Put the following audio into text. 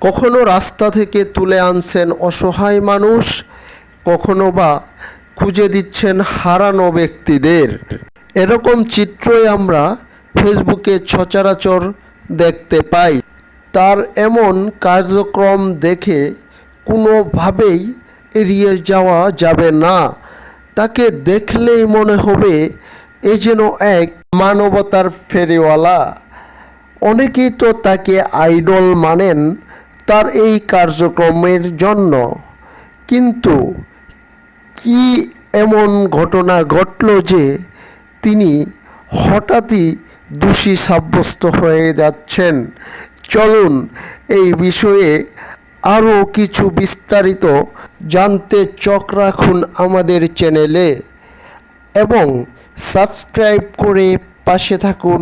কখনো রাস্তা থেকে তুলে আনছেন অসহায় মানুষ, কখনো বা খুঁজে দিচ্ছেন হারানো ব্যক্তিদের। এরকম চিত্রই আমরা ফেসবুকে সচরাচর দেখতে পাই। তার এমন কার্যক্রম দেখে কোনোভাবেই এড়িয়ে যাওয়া যাবে না। তাকে দেখলেই মনে হবে এ যেন এক মানবতার ফেরিওয়ালা। অনেকেই তো তাকে আইডল মানেন তার এই কার্যক্রমের জন্য। কিন্তু কি এমন ঘটনা ঘটল যে তিনি হঠাৎই দোষী সাব্যস্ত হয়ে যাচ্ছেন? চলুন এই বিষয়ে আরও কিছু বিস্তারিত জানতে চোখ রাখুন আমাদের চ্যানেলে এবং সাবস্ক্রাইব করে পাশে থাকুন।